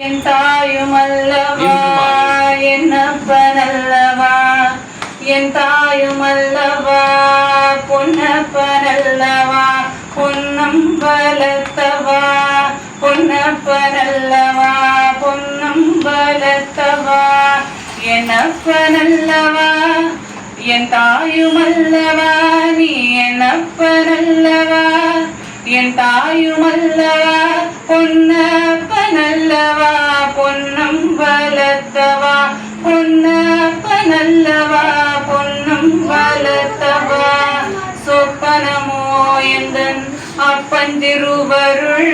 என் தாயும் அல்லவா என்னப்பனல்லவா என் தாயும் அல்லவா பொன்னப்பனல்லவா பொன்னம் பலத்தவா பொன்னப்பனல்லவா பொன்னம் பலத்தவா என்னப்பனல்லவா என் தாயும் அல்லவா நீ என்னப்பனல்லவா என் தாயும் அல்லவா பொன்னப்பனல்லவா வளர்த்தவா? பொன்னப்ப நல்லவா? பொன்னும் வளர்த்தவா? சொப்பனமோ எந்தன் அப்பந்திருவருள்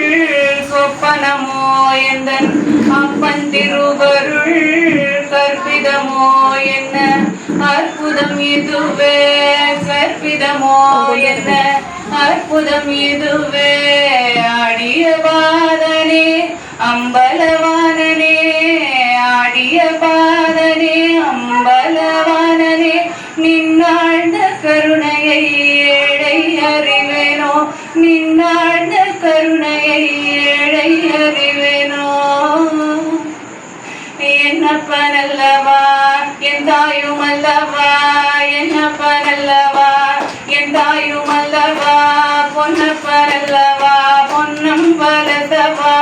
சொப்பனமோ எந்தன் அப்பந்திருவருள் கற்பிதமோ என்ன? அற்புதம் இதுவே? கற்பிதமோ என்ன? அற்புதம் இதுவே? ஆடிய பாதனே அம்பலவானனே கருணையை ஏழை அறிவேனோ? நின்னாழ்ந்த கருணையை ஏழை அறிவேனோ? என்னப்பனல்லவா என் தாயும் அல்லவா என்னப்பனல்லவா என் தாயும் அல்லவா பொன்னப்பனல்லவா பொன்னம் பலத்தவா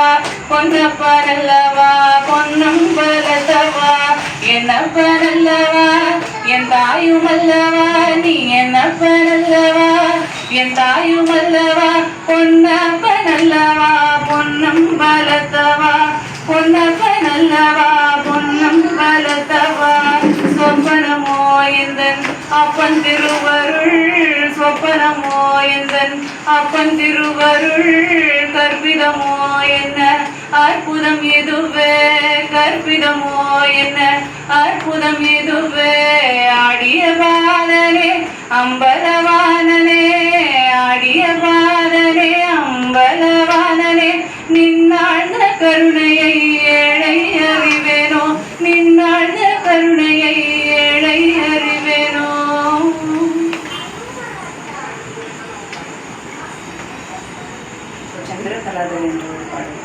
பொன்னப்பனல்லவா பொன்னம் பலத்தவா என்னப்பனல்லவா என் தாயும் அல்லவா நீ என் அப்பன் அல்லவா என் தாயும் அல்லவா பொன்னப்பன் அல்லவா பொன்னம் பலத்தவா பொன்னப்பன் அல்லவா பொன்னம் பலத்தவா சொப்பனமோ எந்தன் அப்பன் திருவருள் சொப்பனமோ எந்தன் அப்பன் திருவருள் கற்பிதமோ அற்புதம் எதுவே? கற்பிதமோ என்ன? அற்புதம் எதுவே? ஆடிய பாதனே அம்பலவானனே ஆடிய பாதனே அம்பலவானனே நின்னாழ்ந்த கருணையை ஏழை அறிவேனோ? நின்னாழ்ந்த கருணையை ஏழை அறிவேனோ? சந்திரகலாதன் என்ற ஒரு பாடல்.